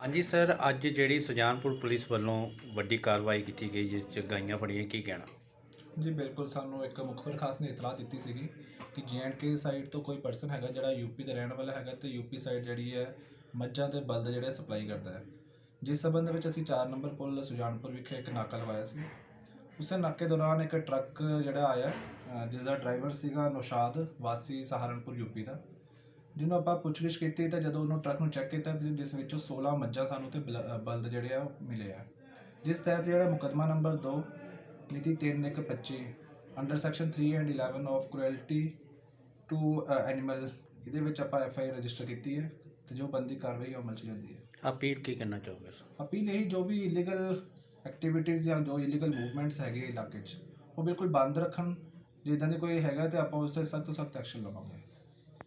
ਹਾਂਜੀ ਸਰ ਅੱਜ ਜਿਹੜੀ ਸੁਜਾਨਪੁਰ ਪੁਲਿਸ ਵੱਲੋਂ ਵੱਡੀ ਕਾਰਵਾਈ ਕੀਤੀ ਗਈ ਜਿਸ ਚ ਗਾਈਆਂ ਫੜੀਆਂ ਕੀ ਕਹਿਣਾ? ਜੀ ਬਿਲਕੁਲ ਸਾਨੂੰ ਇੱਕ ਮੁਖਬਰ ਖਾਸ ਨੇ ਇਤਲਾਹ ਦਿੱਤੀ ਸੀਗੀ ਕਿ ਕੇ ਸਾਈਡ ਤੋਂ ਕੋਈ ਪਰਸਨ ਹੈਗਾ ਜਿਹੜਾ ਯੂਪੀ ਦਾ ਰਹਿਣ ਵਾਲਾ ਹੈਗਾ ਤੇ ਯੂਪੀ ਸਾਈਡ ਜਿਹੜੀ ਹੈ ਮੱਝਾਂ ਤੇ ਬਲਦ ਜਿਹੜੇ ਸਪਲਾਈ ਕਰਦਾ ਹੈ। ਜਿਸ ਸਬੰਧ ਵਿੱਚ ਅਸੀਂ 4 ਨੰਬਰ ਪੁਲ ਸੁਜਾਨਪੁਰ ਵਿਖੇ ਇੱਕ ਨਾਕਾ ਲਵਾਇਆ ਸੀ। ਉਸੇ ਨਾਕੇ ਦੌਰਾਨ ਇੱਕ ਟਰੱਕ ਜਿਹੜਾ ਆਇਆ ਅ, ਜਿਸ ਦਾ ਡਰਾਈਵਰ ਸੀਗਾ ਨੌਸ਼ਾਦ ਵਾਸੀ ਸਹਾਰਨਪੁਰ ਯੂਪੀ ਦਾ। ਜਿਹਨੂੰ ਆਪਾਂ ਪੁੱਛਗਿੱਛ ਕੀਤੀ ਤਾਂ ਜਦੋਂ ਉਹਨੂੰ ਟਰੱਕ ਨੂੰ ਚੈੱਕ ਕੀਤਾ ਤੇ ਜਿਸ ਵਿੱਚੋਂ 16 ਮੱਝਾਂ ਸਾਨੂੰ ਤੇ ਬਲ- ਬਲਦ ਜਿਹੜੇ ਆ ਉਹ ਮਿਲੇ ਆ। ਜਿਸ ਤਹਿਤ ਜਿਹੜਾ ਮੁਕੱਦਮਾ ਨੰਬਰ 2 ਮਿਤੀ 3125 under section 3 and 11 of cruelty to animal ਇਹਦੇ ਵਿੱਚ ਆਪਾਂ ਐਫ ਆਈ ਰਜਿਸਟਰ ਕੀਤੀ ਹੈ ਤੇ ਜੋ ਬੰਦੀ ਕਾਰਵਾਈ ਉਹ ਅਮਲ ਚ ਜਾਂਦੀ ਹੈ। ਅਪੀਲ ਕੀ ਕਰਨਾ ਚਾਹੋਗੇ ਸਰ? ਅਪੀਲ ਇਹੀ ਜੋ ਵੀ ਇਲੀਗਲ ਐਕਟੀਵਿਟੀਜ਼ ਜਾਂ ਜੋ ਇਲੀਗਲ ਮੂਵਮੈਂਟਸ ਹੈਗੇ ਇਲਾਕੇ 'ਚ ਉਹ ਬਿਲਕੁਲ ਬੰਦ ਰੱਖਣ। ਜੇ ਇੱਦਾਂ ਦੀ ਕੋਈ ਹੈਗਾ ਤੇ ਆਪਾਂ ਉਸ ਤੇ ਸਖਤ ਤੋਂ ਸਖਤ ਐਕਸ਼ਨ ਲਵਾਂਗੇ।